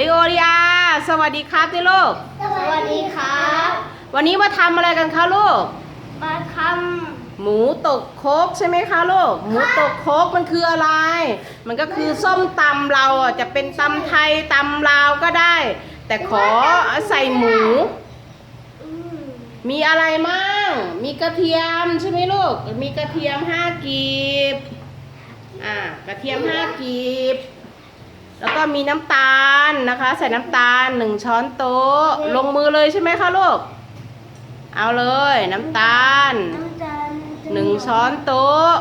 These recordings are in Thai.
ลิโอริอาสวัสดีครับดิลูก สวัสดีครับ วันนี้มาทำอะไรกันคะลูก มาทหมูตกโคกใช่ไหมคะลูก หมูตกโคกมันคืออะไร มันก็คือส้มตำเราอะจะเป็นตำไทยตำลาวก็ได้ แต่ขอใส่หมูำอืมมีอะไรมั่ง มีกระเทียมใช่ไหมลูก มีกระเทียมห้ากีบ อ่ากระเทียมห้ากีบ แล้วก็มีน้ำตาลนะคะ ใส่น้ำตาลหนึ่งช้อนโต๊ะ ลงมือเลยใช่ไหมคะลูก เอาเลยน้ำตาลน้ำตาลจะหนึ่งช้อนโต๊ะ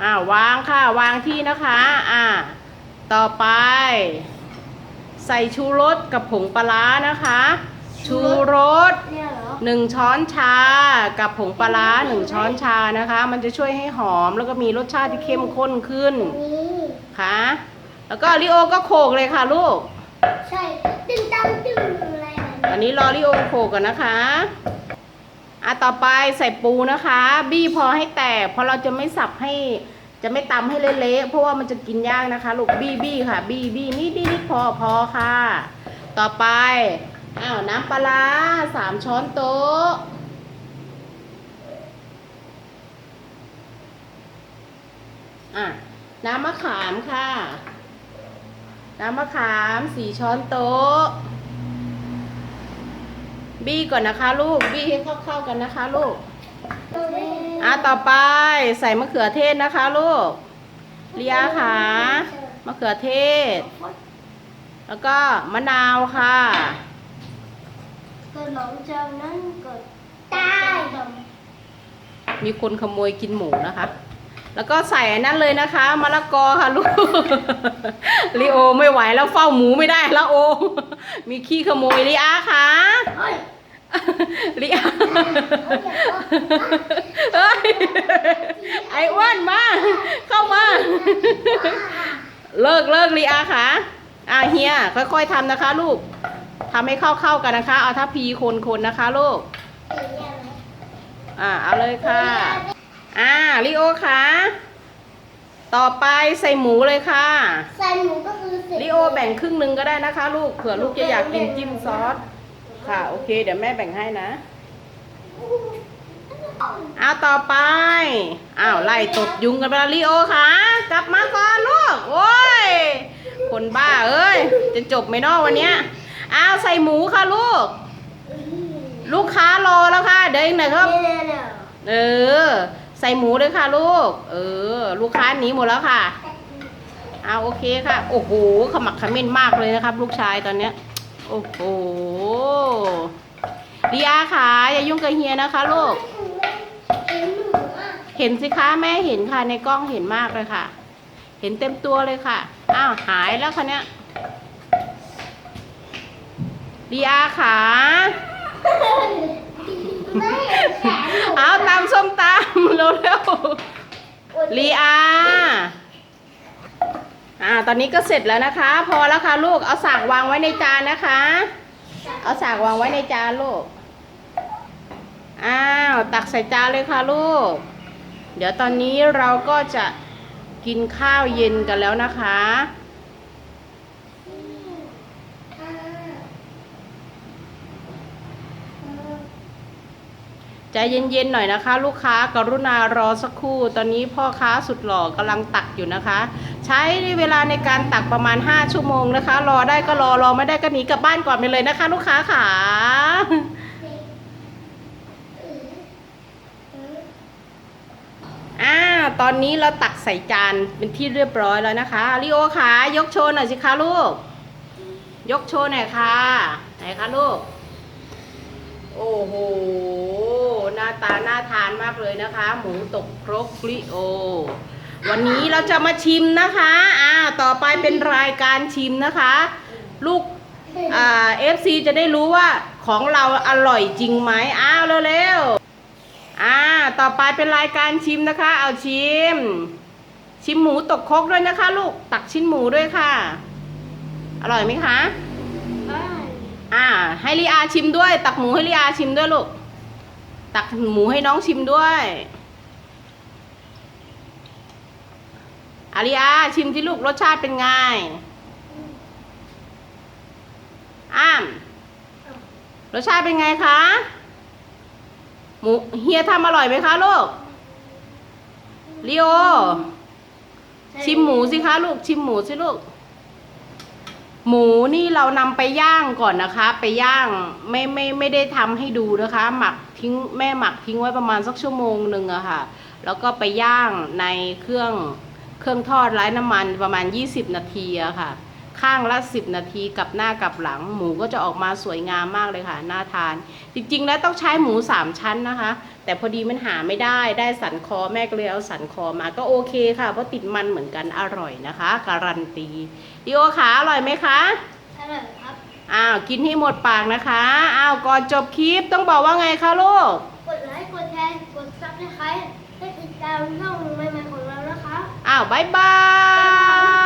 อ่าวางค่ะวางที่นะคะอ่าต่อไป ใส่ชูรสกับผงปลาร้านะคะ ชูรสเนี่ยเหรอหนึ่งช้อนชา กับผงปลาร้าหนึ่งช้อนชานะคะ มันจะช่วยให้หอมแล้วก็มีรสชาติที่เข้มข้นขึ้นนี่ค่ะ แล้วก็ลิโอก็โขกเลยค่ะลูก ใช่ตึ้งตั้งตึ้งอะไรแบบอันนี้รอลิโอโขกก่อนนะคะอะต่อไปใส่ปูนะคะ บี้พอให้แตกเพราะเราจะไม่สับให้จะไม่ตำให้เละๆเพราะว่ามันจะกินยากนะคะ ลูกบี้บี้ค่ะ บี้บี้นิดนิดพอพอค่ะ ต่อไป อ้าวน้ำปลาสามช้อนโต๊ะ อะ น้ำมะขามค่ะ น้ำมะขามสี่ช้อนโต๊ะ บี้ก่อนนะคะลูก บี้ให้เข้าๆกันนะคะลูก อะต่อไปใส่มะเขือเทศนะคะลูก เลียขามะเขือเทศ แล้วก็มะนาวค่ะ ก็หลังจากนั้นก็ตายมีคนขโมยกินหมูนะคะ แล้วก็ใส่อันนั้นเลยนะคะมะละกอค่ะลูกลีโอไม่ไหวแล้วเฝ้าหมูไม่ได้แล้วโอ มีขี้ขโมยลีอาค่ะเฮ้ยลีอาเฮ้ยไอ้อ้วนมา เข้ามา เลิกเลิกลีอาค่ะอ่าเฮียค่อยๆทำนะคะลูก ทำให้เข้าๆกันนะคะ เอาถ้าพีคนๆนะคะลูกอ่าเอาเลยค่ะ อ่าลิโอค่ะต่อไปใส่หมูเลยค่ะ ใส่หมูก็คือเสร็จลิโอแบ่งครึ่งหนึ่งก็ได้นะคะ ลูกเผื่อลูกจะอยากกินจิ้มซอสค่ะโอเค เดี๋ยวแม่แบ่งให้นะเอาต่อไปอ้าวไล่ตบยุงกันไปแล้วลิโอค่ะ กลับมาก่อนลูกโอ้ยคนบ้าเอ้ย จะจบไหมเนอวันเนี้ยอ้าวใส่หมูค่ะลูก ลูกค้ารอแล้วค่ะเดี๋ยวอีกหน่อยครับเนี่ยเนี่ยเออ ใส่หมูด้วยค่ะลูก เออ ลูกค้าหนีหมดแล้วค่ะเอาโอเคค่ะ โอ้โหขมักเขม้นมากเลยนะครับ ลูกชายตอนเนี้ย โอ้โหลีอาค่ะอย่ายุ่งกับเฮียนะคะลูกเอ็นหมูอะเห็นสิคะแม่เห็นค่ะในกล้องเห็นมากเลยค่ะ เห็นเต็มตัวเลยค่ะ อ้าวหายแล้วคะเนี้ย ลีอาค่ะไม่เห็นแขนหนูเอาตำส้มตำเร็วๆลีอาอ่า ตอนนี้ก็เสร็จแล้วนะคะ พอแล้วค่ะลูก เอาสากวางไว้ในจานนะคะ เอาสากวางไว้ในจานลูก อ้าว ตักใส่จานเลยค่ะลูก เดี๋ยวตอนนี้เราก็จะกินข้าวเย็นกันแล้วนะคะ ใจเย็นๆหน่อยนะคะ ลูกค้ากรุณารอสักครู่ ตอนนี้พ่อค้าสุดหล่อกำลังตักอยู่นะคะ ใช้เวลาในการตักประมาณ 5 ชั่วโมงนะคะ รอได้ก็รอรอไม่ได้ก็หนีกลับบ้านก่อนไปเลยนะคะ ลูกค้าค่ะอ่าตอนนี้เราตักใส่จานเป็นที่เรียบร้อยแล้วนะคะลิโอขายกโชว์หน่อยสิคะลูก ยกโชว์หน่อยค่ะไหนคะลูก โอ้โหาตาน่าทานมากเลยนะคะ หมูตกครกลิโอ วันนี้เราจะมาชิมนะคะอ่าต่อไปเป็นรายการชิมนะคะ ลูกอ่าเอฟซีจะได้รู้ว่าของเราอร่อยจริงไหมอ้าวเร็วๆอ่าต่อไปเป็นรายการชิมนะคะ เอาชิม ชิมหมูตกครกด้วยนะคะ ลูกตักชิ้นหมูด้วยค่ะ อร่อยไหมคะอ่าให้ลีอาชิมด้วย ตักหมูให้ลีอาชิมด้วยลูก ตักหมูให้น้องชิมด้วยออาริอาชิมที่ลูกรสชาติเป็นไง อ้าม รสชาติเป็นไงคะ หมูเฮียทำอร่อยไหมคะลูกลีโอ ชิมหมูสิคะลูก ชิมหมูสิลูก หมูนี่เรานำไปย่างก่อนนะคะ ไปย่างไม่ไม่ไม่ได้ทำให้ดูนะคะ หมักทิ้งแม่หมักทิ้งไว้ประมาณสักชั่วโมงหนึ่งอะค่ะ แล้วก็ไปย่างในเครื่องเครื่องทอดไร้น้ำมันประมาณ 20 นาทีอะค่ะ ข้างละ 10 นาทีกับหน้ากับหลัง หมูก็จะออกมาสวยงามมากเลยค่ะน่าทาน จริงๆ แล้วต้องใช้หมู 3 ชั้นนะคะ แต่พอดีมันหาไม่ได้ได้สันคอแม่ก็เลยเอาสันคอมาก็โอเคค่ะเพราะติดมันเหมือนกันอร่อยนะคะ การันตีดิโอขาอร่อยไหมคะอร่อยครับอ้าวกินให้หมดปากนะคะอ้าวก่อนจบคลิปต้องบอกว่าไงคะลูกกดไลค์กดแชร์กดซับสไครต์ให้ติดตามช่องใหม่ๆของเรานะคะอ้าวบายบาย